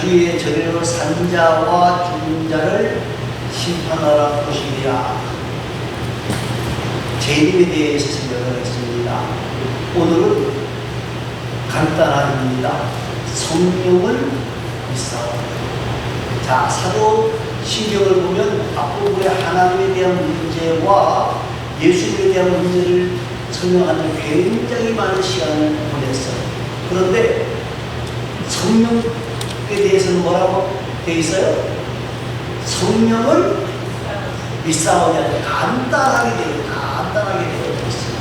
주의 저리로 산자와 죽은 자를 심판하라 보시리라. 재림에 대해서 생각을 했습니다. 오늘은 간단합니다. 성령을 믿사오. 자, 사도 신경을 보면 앞부분에 하나님에 대한 문제와 예수님에 대한 문제를 설명하는 굉장히 많은 시간을 보냈어요. 그런데 성령에 대해서는 뭐라고 되어 있어요? 성령을 믿사오냐 간단하게 되어 간단하게 되어 있어요.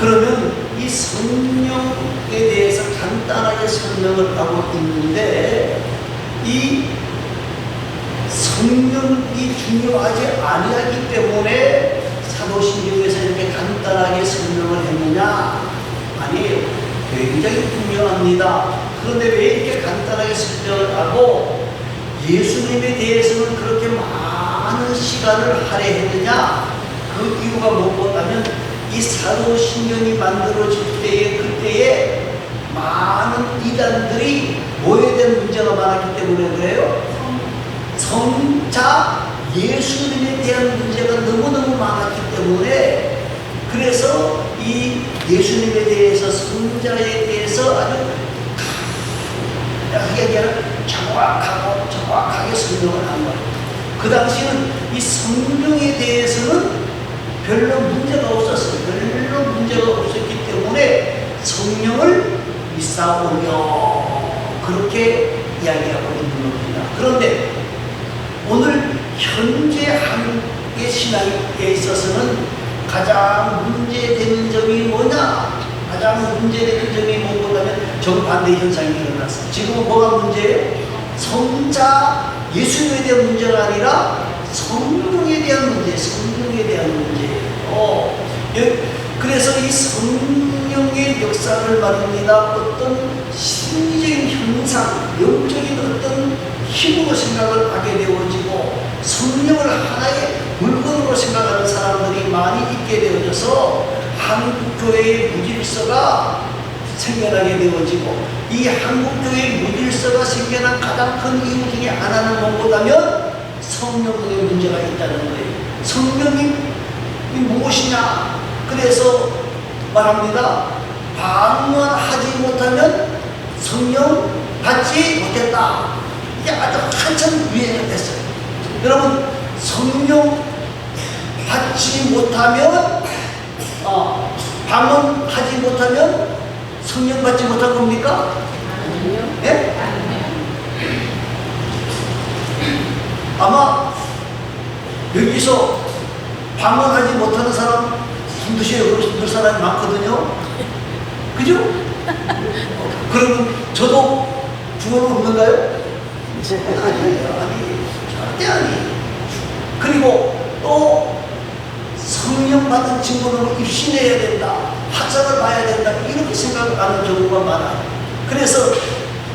그러면 이 성령에 대해서 간단하게 설명을 하고 있는데 이 성령이 중요하지 아니하기 때문에 사도신경에서 이렇게 간단하게 설명을 했느냐? 아니에요. 굉장히 중요합니다. 그런데 왜 이렇게 간단하게 설명을 하고 예수님에 대해서는 그렇게 많은 시간을 할애했느냐? 그 이유가 무엇하면 이 사도신경이 만들어질 때에 그때에 많은 이단들이 뭐에 대한 문제가 많았기 때문에 그래요. 성자 예수님에 대한 문제가 너무너무 많았기 때문에 그래서 이 예수님에 대해서 성자에 대해서 아주 아니라 정확하고 정확하게 설명을 한 거예요. 그 당시는 이 성령에 대해서는 별로 문제가 없었어요. 별로 문제가 없었기 때문에 성령을 믿사오며 그렇게 이야기하고 있는 겁니다. 그런데 오늘 현재 한국의 신앙에 있어서는 가장 문제되는 점이 뭐냐? 가장 문제되는 점이 정반대 현상이 일어났어요. 지금은 뭐가 문제예요? 성자 예수님에 대한 문제가 아니라 성령에 대한 문제, 성령에 대한 문제예요. 어, 예, 그래서 이 성령의 역사를 말입니다. 어떤 심리적인 현상, 영적인 어떤 힘으로 생각을 하게 되어지고 성령을 하나의 물건으로 생각하는 사람들이 많이 있게 되어져서 한국 교회의 무질서가 생겨나게 되어지고 이 한국교회의 무질서가 생겨난 가장 큰 이유 중에 하나는 무엇보다면 성령의 문제가 있다는 거예요. 성령이 무엇이냐? 그래서 말합니다. 방문하지 못하면 성령 받지 못했다. 이게 아주 한참 유행이 됐어요. 여러분 성령 받지 못하면 어, 방문하지 못하면 성령 받지 못한 겁니까? 예? 아마 여기서 방문하지 못하는 사람 힘드셔요. 힘들 사람이 많거든요. 그죠? 어, 그러면 저도 구원 없는가요? 아니에요. 아니, 절대 아니에요. 그리고 또 성령 받은 친구는 입신해야 된다. 화상을 봐야 된다. 이렇게 생각하는 경우가 많아요. 그래서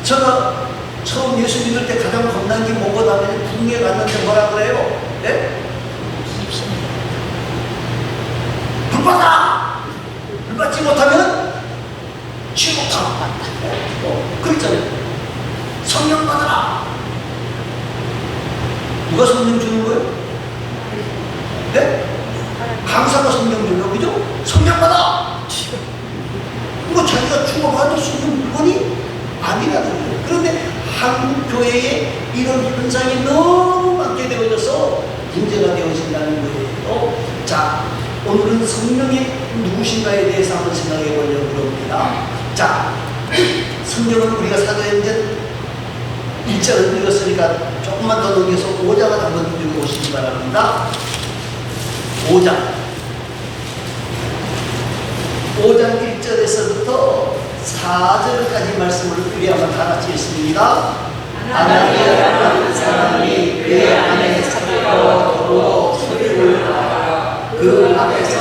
제가 처음 예수 믿을 때 가장 겁난 게 뭐고 하면 궁에 갔는데 뭐라 그래요? 예? 불 받아! 불 받지 못하면 지옥다. 어, 그랬잖아요. 성령 받아라. 누가 성령 주는 거예요? 네? 강사가 성령 줘요. 그죠? 성령 받아! 이거 자기가 주고받을 수 있는 물건이 아니라는 거예요. 그런데 한국 교회에 이런 현상이 너무 많게 되어져서 문제가 되어진다는 거예요. 자, 오늘은 성령이 누구신가에 대해서 한번 생각해 보려고 합니다. 자, 성령은 우리가 사도행전 1장을 읽었으니까 조금만 더 넘겨서 5장을 한번 읽어보시기 바랍니다. 5장. 5장 1절에서부터 4절까지 말씀을 우리 한번 다 같이 읽습니다. 아나니아라는 사람이 그 안에 하다가 그 앞에서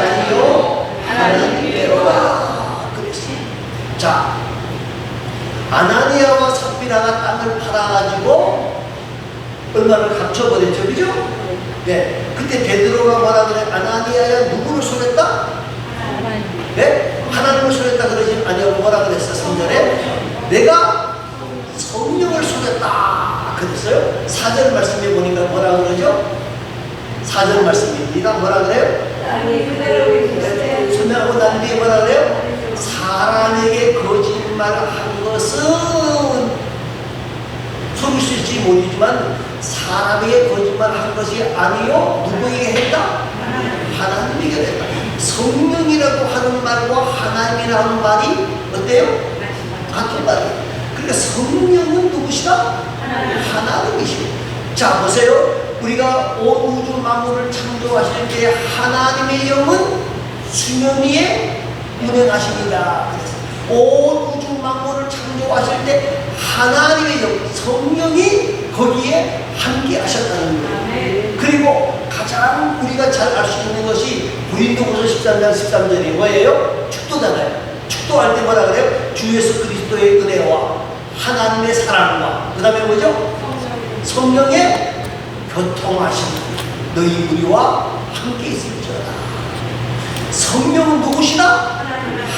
아니요? 하나님께로라 그렇지. 자 아나니아와 삽비라가 땅을 팔아가지고 얼마를 감춰버렸죠? 그죠? 네. 그때 베드로가 뭐라 그래 아나니아야 누구를 속였다? 네? 하나님을 속였다 그러지 아니요 뭐라 그랬어? 성전에? 내가 성령을 속였다. 그랬어요. 사절 말씀에 보니까 뭐라 그러죠? 사절 말씀입니다. 뭐라 그래요? 네, 설명하고 난 뒤에 뭐라 그래요? 사람에게 거짓말한 것은 있을지 모르지만 사람에게 거짓말한 것이 아니요 누구에게 했다? 하나님에게 했다. 성령이라고 하는 말과 하나님이라고 하는 말이 어때요? 같은 말이에요. 그러니까 성령은 누구시다? 하나님이시오. 자 보세요. 우리가 온 우주 만물을 창조하실 때 하나님의 영은 수면 위에 운행하십니다. 그래서 온 우주 만물을 창조하실 때 하나님의 영, 성령이 거기에 함께 하셨다는 거예요. 그리고 가장 우리가 잘 알 수 있는 것이 고린도후서 13장 13절이 뭐예요? 축도잖아요. 축도할 때 뭐라 그래요? 주 예수 그리스도의 은혜와 하나님의 사랑과 그 다음에 뭐죠? 성령의 교통하심 너희 우리와 함께 있을지어다. 성령은 누구시다?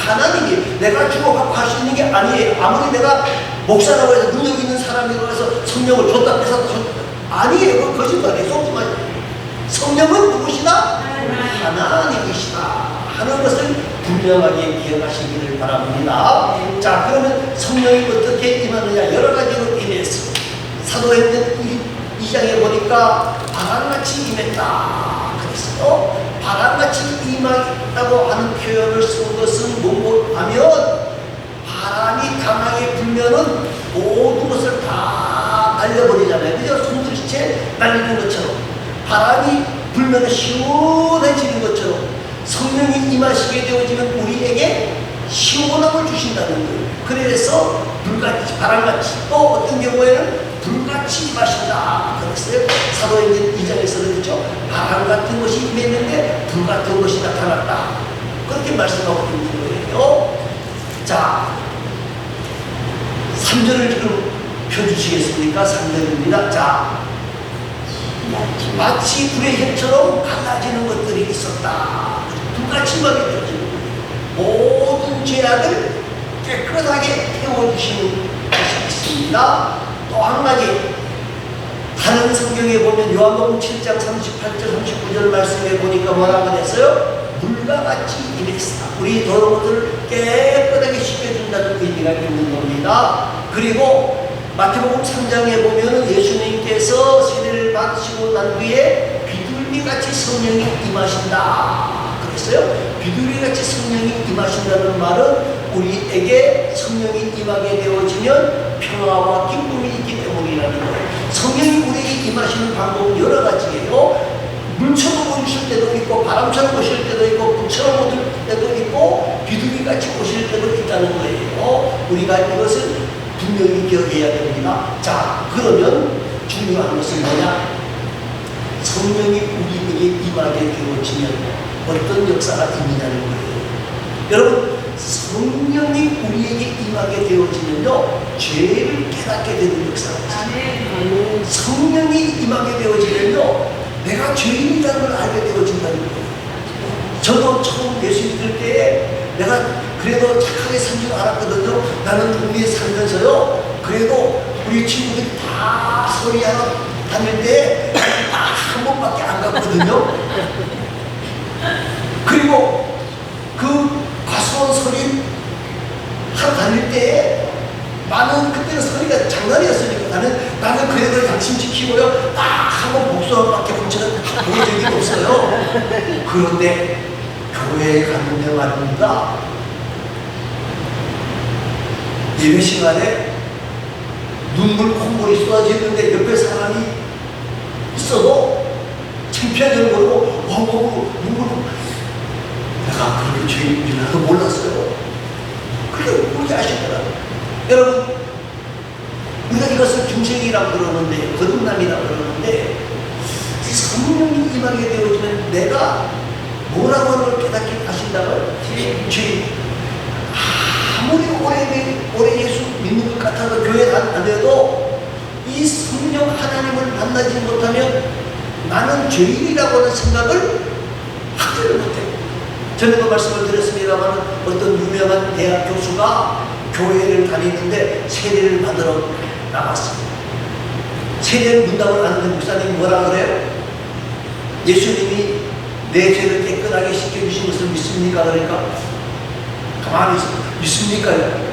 하나님이 내가 주어갖고 할수 있는 게 아니에요. 아무리 내가 목사라고 해서 능력 있는 사람이라고 해서 성령을 줬다 뺏었다 아니에요. 거짓말이에요. 속지 마세요. 성령은 누구시다? 하나님이시다 하는 것을 분명하게 기억하시기를 바랍니다. 자, 성령이 어떻게 임하느냐? 여러 가지로 임했어. 사도행전 2장에 보니까 바람같이 임했다. 그랬어요. 바람같이 임하다고 하는 표현을 쓴 것은 뭐고 하면 바람이 강하게 불면은 모든 것을 다 날려버리잖아요. 그죠? 손들이채 날리는 것처럼. 바람이 불면 시원해지는 것처럼 성령이 임하시게 되어지면 우리에게 시원함을 주신다는 거예요. 그래서 불같이, 바람같이 또 어떤 경우에는 불같이 임하신다. 그랬어요. 사도행전 2장에서 그렇죠. 바람 같은 것이 임했는데 불 같은 것이 나타났다. 그렇게 말씀하고 있는 거예요. 자, 3절을 좀 펴주시겠습니까? 3절입니다. 자, 마치 불의 혈처럼 갈라지는 것들이 있었다. 불같이 막이 되어지는 모든 죄악을 깨끗하게 태워주시는 것이 있습니다. 또 한 가지 다른 성경에 보면 요한복음 7장 38절 39절 말씀에 보니까 뭐라고 그랬어요? 물과 같이 임했다. 우리 더러움을 깨끗하게 씻겨준다는 의미가 있는 겁니다. 그리고 마태복음 3장에 보면 예수님께서 세례를 받으시고 난 뒤에 비둘기같이 성령이 임하신다. 그랬어요. 비둘기 같이 성령이 임하신다는 말은 우리에게 성령이 임하게 되어지면 평화와 기쁨이 있기 때문이라는 거예요. 성령이 우리에게 임하시는 방법은 여러 가지예요. 물처럼 오실 때도 있고 바람처럼 오실 때도 있고 불처럼 오실 때도 있고 비둘기같이 오실 때도 있다는 거예요. 우리가 이것을 분명히 기억해야 됩니다. 자, 그러면 중요한 것은 뭐냐? 성령이 우리에게 임하게 되어지면 어떤 역사가 있느냐는 거예요. 여러분, 성령이 우리에게 임하게 되어지면요, 죄를 깨닫게 되는 역사가 있어요. 성령이 임하게 되어지면요, 내가 죄인이라는 걸 알게 되어진다는 거예요. 저도 처음 예수 믿을 때 내가 그래도 착하게 산 줄 알았거든요. 나는 동네에 살면서요. 그래도 우리 친구들이 다 소리하러 때딱한 번밖에 안 갔거든요. 그리고 그 과수원 소리 하러 다닐 때 많은 그때는 소리가 장난이었으니까 나는 나는 그래도 양심 지키고요 딱 한 번 복수밖에 본적은 본 적이 없어요. 그런데 교회에 갔는데 말입니다. 예배 시간에 눈물 콧물이 쏟아지는데 옆에 사람이 있어도 창피한 줄 모르고 와보고 눈물 내가 그렇게 죄인 줄 나도 몰랐어요. 그게 우리 아시더라고요. 여러분, 우리가 이것을 중생이라고 그러는데, 거듭남이라고 그러는데, 성령이 임하게 되어지면 내가 뭐라고 하는 걸 깨닫게 하신다고요? 죄. 아무리 오래 하더라도 이 성령 하나님을 만나지 못하면 나는 죄인이라고 하는 생각을 하지를 못해요. 전에도 말씀을 드렸습니다만 어떤 유명한 대학 교수가 교회를 다니는데 세례를 받으러 나갔습니다. 세례 문답을 하는데 목사님이 뭐라 그래요? 예수님이 내 죄를 깨끗하게 씻겨주신 것을 믿습니까? 그러니까 가만히 있어. 믿습니까요?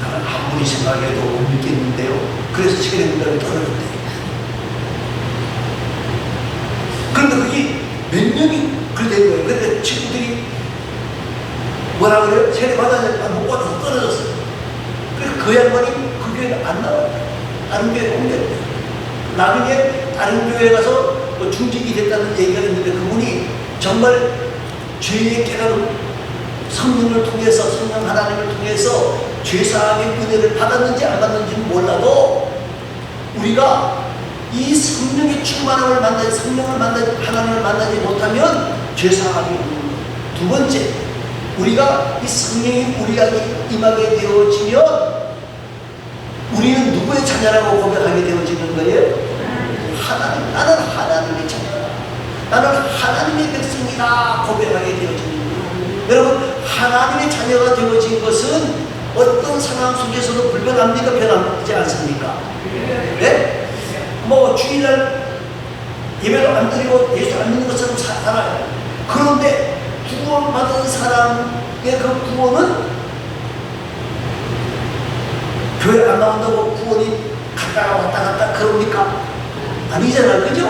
나는 아무리 생각해도 못 믿겠는데 요. 그래서 세례 문답을 떨어졌대요. 그런데 그게 몇 년이 그된 거예요. 근데 친구들이 뭐라 그래요? 세례 받았는데 못 받아서 떨어졌어요. 그래서 그 양반이 그 교회를 안 나와요. 다른 교회에 옮겼대요. 나중에 다른 교회에 가서 뭐 중직이 됐다는 얘기가 있는데 그분이 정말 죄의 깨달음 성령을 통해서 성령 하나님을 통해서 죄사함의 은혜를 받았는지 안 받았는지는 몰라도 우리가 이 성령의 충만함을 만나지 성령을 만나지 하나님을 만나지 못하면 죄사함이 없는 거예요. 두 번째 우리가 이 성령이 우리에게 임하게 되어지면 우리는 누구의 자녀라고 고백하게 되어지는 거예요? 하나님, 나는 하나님의 자녀다. 나는 하나님의 백성이다 고백하게 되어지는 거예요. 여러분, 하나님의 자녀가 되어진 것은 어떤 상황 속에서도 불변합니까? 변하지 않습니까? 네? 뭐 주일날 예배도 안 드리고 예수 안 믿는 것처럼 사- 살아요. 그런데 구원받은 사람의 그 구원은 교회 안 나온다고 구원이 갔다가 왔다 갔다 그럽니까? 아니잖아요. 그죠?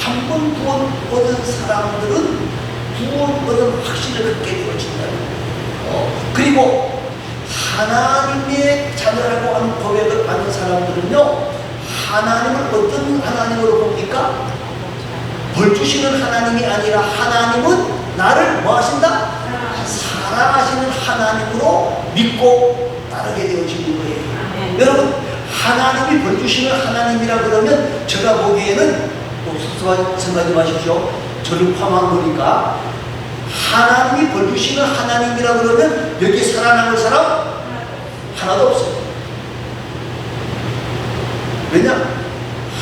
한 번 구원 얻은 사람들은 구원 얻은 확신을 갖게 되어진다는 거예요. 어, 그리고 하나님의 자녀라고 하는 고백을 받는 사람들은요, 하나님을 어떤 하나님으로 봅니까? 벌 주시는 하나님이 아니라 하나님은 나를 뭐 하신다? 사랑하시는 하나님으로 믿고 따르게 되어지는 거예요. 여러분, 하나님이 벌 주시는 하나님이라 그러면 제가 보기에는 또 생각하지 마십시오. 저를 포함한 거니까 하나님이 벌 주시는 하나님이라 그러면 여기 살아남을 사람 하나도 없어요. 왜냐?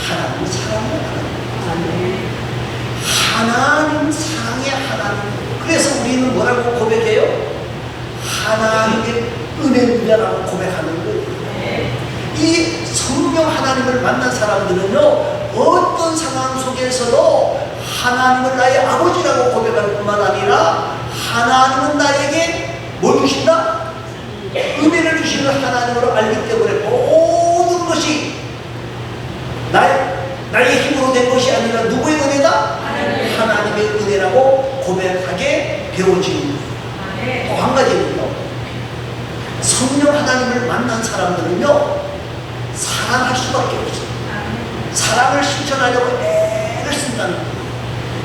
하나님은 사랑의 하나님. 하나님 사랑의 하나님. 그래서 우리는 뭐라고 고백해요? 하나님의 은혜입니다라고 고백하는 거예요. 이 성령 하나님을 만난 사람들은요, 어떤 상황 속에서도 하나님을 나의 아버지라고 고백할 뿐만 아니라 하나님은 나에게 뭘 주신다? 은혜를 주시는 하나님으로 알기 때문에 모든 것이 나의, 나의 힘으로 된 것이 아니라 누구의 은혜다? 하나님의 은혜라고 고백하게 되어지는 거예요. 또 한 가지는요. 성령 하나님을 만난 사람들은요. 사랑할 수밖에 없어요. 사랑을 실천하려고 애를 쓴다는 거예요.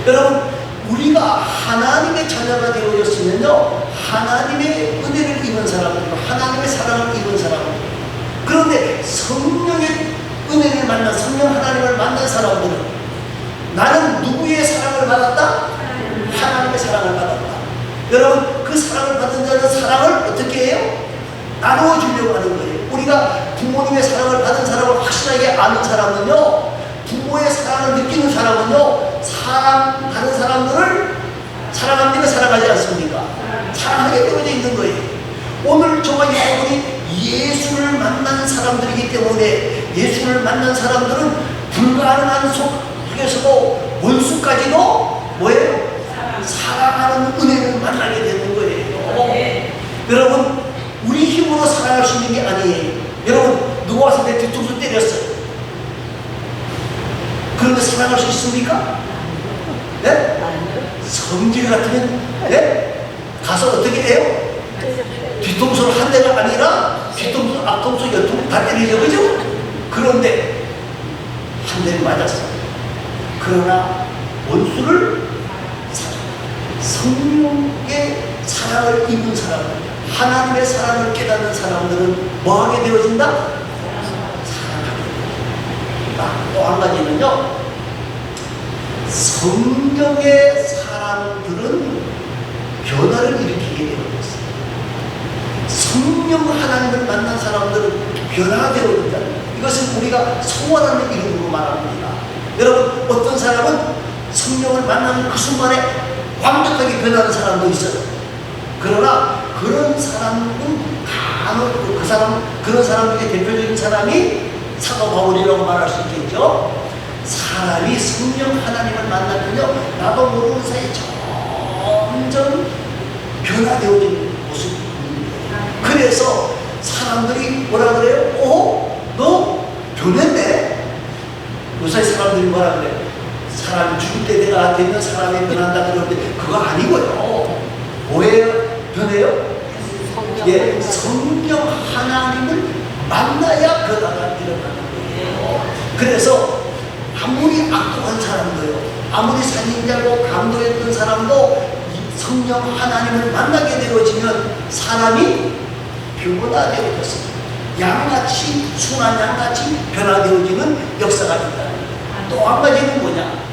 여러분, 우리가 하나님의 자녀가 되어졌으면요. 하나님의 은혜를 입은 사람들, 하나님의 사랑을 입은 사람들. 그런데 성령의 은혜를 만난 성령 하나님을 만난 사람들은 나는 누구의 사랑을 받았다? 하나님의 사랑을 받았다. 여러분, 그 사랑을 받은 자는 사랑을 어떻게 해요? 나누어 주려고 하는 거예요. 우리가 부모님의 사랑을 받은 사람을 확실하게 아는 사람은요, 부모의 사랑을 느끼는 사람은요, 사랑하는 사람들을 사랑합니까? 사랑하지 않습니까? 사랑하게 되어져 있는 거예요. 오늘 저와 여러분이 예수를 만난 사람들이기 때문에 예수를 만난 사람들은 불가능한 속에서도 원수까지도 뭐예요? 사랑하는 은혜를 만나게 되는 거예요. 여러분, 우리 힘으로 사랑할 수 있는 게 아니에요. 여러분, 누가 와서 내 뒤통수 때렸어요. 그런데 사랑할 수 있습니까? 네? 성질 같으면, 네? 가서 어떻게 해요? 뒤통수를 한 대가 아니라 뒤통수, 앞통수, 옆통수 다 때리죠. 그죠? 그런데 한 대를 맞았어. 그러나 원수를 성령의 사랑을 입은 사람, 하나님의 사랑을 깨닫는 사람들은 뭐 하게 되어진다? 사랑하게 되어진다. 또한 가지는요, 성령의 사람들은 변화를 일으키게 되어졌어요. 성령 하나님을 만난 사람들은 변화되어진다는 거예요. 이것은 우리가 성원하는 이름으로 말합니다. 여러분 어떤 사람은 성령을 만나는 그 순간에 완벽하게 변하는 사람도 있어요. 그러나 그런 사람은 간혹 그 사람 그런 사람 중에 대표적인 사람이 사도 바울이라고 말할 수 있겠죠. 사람이 성령 하나님을 만나면요 나도 모르는 사이에 점점 변화되어지는 모습입니다. 그래서 사람들이 뭐라 그래요? 어? 너 변했네? 요새 사람들이 뭐라 그래? 사람이 죽을 때 내가 되면 사람이 변한다 그러는데 그거 아니고요. 뭐예요? 변해요? 예, 성령 하나님을 만나야 변화가 일어나는 거예요. 그래서 아무리 악독한 사람도요, 아무리 살인자고 강도였던 사람도 이 성령 하나님을 만나게 되어지면 사람이 변화되어졌습니다. 양같이 순한 양같이 변화되어지는 역사가 있다. 또 한 가지는 뭐냐?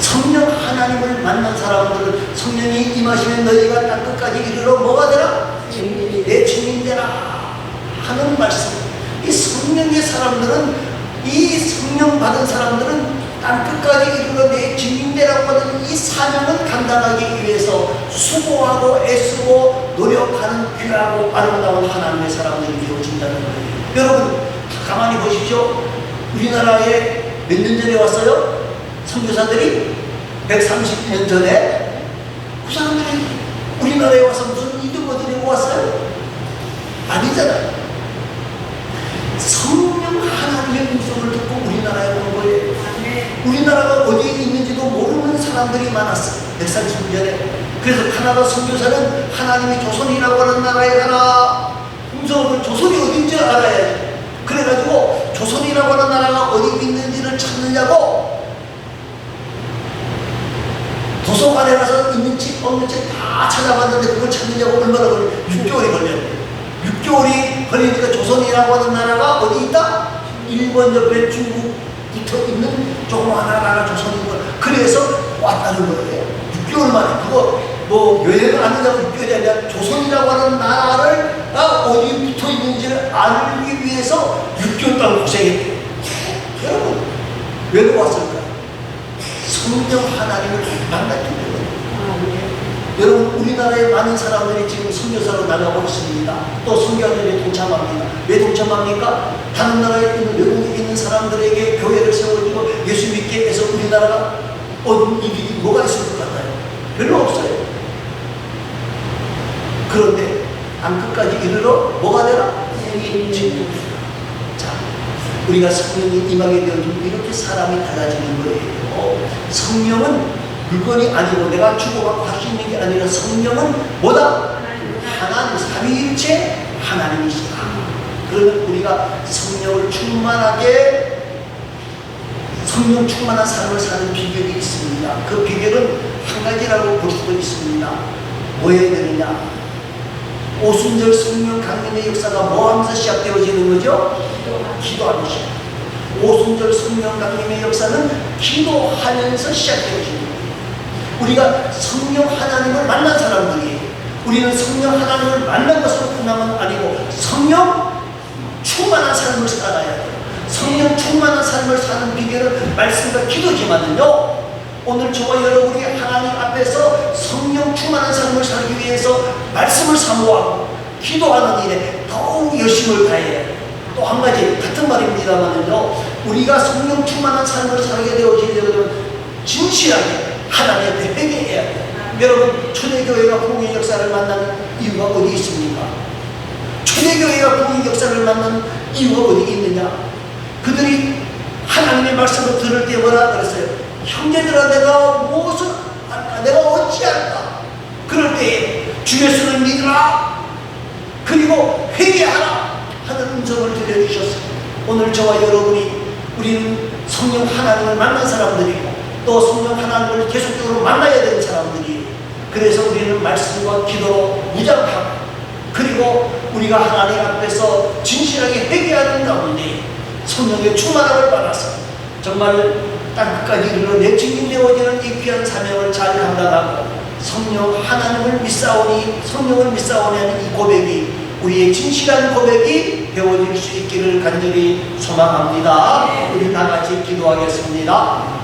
성령 하나님을 만난 사람들은 성령이 임하시면 너희가 땅 끝까지 이르러 뭐가 되라? 내 주인 되라 하는 말씀. 이 성령의 사람들은 이 성령 받은 사람들은 땅 끝까지 이르러 내 주인 되라고 하는 이 사명을 감당하기 위해서 수고하고 애쓰고 노력하는 귀하고 아름다운 하나님의 사람들이 되어진다는 거예요. 여러분 가만히 보십시오. 우리나라에 몇 년 전에 왔어요? 선교사들이 130년 전에 그 사람들이 우리나라에 와서 무슨 이득 얻으려고 왔어요? 아니잖아요. 성령 하나님의 음성을 듣고 우리나라에 온 거예요. 우리나라가 어디에 있는지도 모르는 사람들이 많았어요. 130년 전에. 그래서 카나다 선교사는 하나님이 조선이라고 하는 나라에 가라. 음성을 조선이 어딘지 알아야지. 그래가지고 조선이라고 하는 나라가 어디 있는지를 찾느냐고 도서관에 가서 있는지 없는지 다 찾아봤는데 그걸 찾느냐고 얼마나 걸려? 6개월이 걸렸어요. 6개월이 걸리니까 조선이라고 하는 나라가 어디 있다? 일본 옆에 중국 붙어 있는 조그마한 나라가 조선인 거예요. 그래서 왔다는 거예요. 6개월 만에 그거 뭐 여행을 하느냐고 6개월이 아니라 조선이라고 하는 나라를 아, 어디 붙어 있는지를 알기 위해서 6개월 동안 고생했대요. 여러분 왜 왔을까요? 성령 하나님을 만났기 때문에 여러분 우리나라에 많은 사람들이 지금 선교사로 나가고 있습니다. 또 선교하는 동참합니다. 왜 동참합니까? 다른 나라에 있는 외국에 있는 사람들에게 교회를 세워주고 예수 믿게 해서 우리나라가 얻은 이익이 뭐가 있을 것 같아요? 별로 없어요. 그런데 안 끝까지 이르러 뭐가? 진리. 자, 우리가 성령이 임하게 되어지면 이렇게 사람이 달라지는 거예요. 성령은 물건이 아니고 내가 주고받고 할 수 있는 게 아니라 성령은 뭐다? 삼위일체 하나님이시다. 그러면 우리가 성령을 충만하게 성령 충만한 삶을 사는 비결이 있습니다. 그 비결은 한 가지라고 볼 수도 있습니다. 뭐해야 되느냐? 오순절 성령 강림의 역사가 뭐 하면서 시작되어지는 거죠? 기도하면서. 오순절 성령 강림의 역사는 기도하면서 시작되어지는 거예요. 우리가 성령 하나님을 만난 사람들이에요. 우리는 성령 하나님을 만난 것으로 끝나면 아니고 성령 충만한 삶을 살아야 돼요. 성령 충만한 삶을 사는 비결은 말씀과 기도지만은요. 오늘 저와 여러분이 하나님 앞에서 성령 충만한 삶을 살기 위해서 말씀을 사모하고 기도하는 일에 더욱 열심을 다해야 돼요. 또 한 가지 같은 말입니다만은요. 우리가 성령 충만한 삶을 살게 되어지려면 진실하게 하나님 앞에 회개해야 돼요. 여러분 초대교회가 복음의 역사를 만나는 이유가 어디 있습니까? 초대교회가 복음의 역사를 만나는 이유가 어디 있느냐? 그들이 하나님의 말씀을 들을 때 뭐라 그랬어요? 형제들아 내가 무엇을 할까? 내가 어찌할까? 그럴 때에 주 예수를 믿으라 그리고 회개하라 하는 음성을 들려주셨어요. 오늘 저와 여러분이 우리는 성령 하나님을 만난 사람들이고 또 성령 하나님을 계속적으로 만나야 되는 사람들이 그래서 우리는 말씀과 기도로 무장하고 그리고 우리가 하나님 앞에서 진실하게 회개하는 가운데 성령의 충만함을 받아서 정말 땅 끝까지 이르러 내 증인 되어지는 이 귀한 사명을 잘 감당하고 성령 하나님을 믿사오니 성령을 믿사오니 하는 이 고백이 우리의 진실한 고백이 배워질 수 있기를 간절히 소망합니다. 우리 다 같이 기도하겠습니다.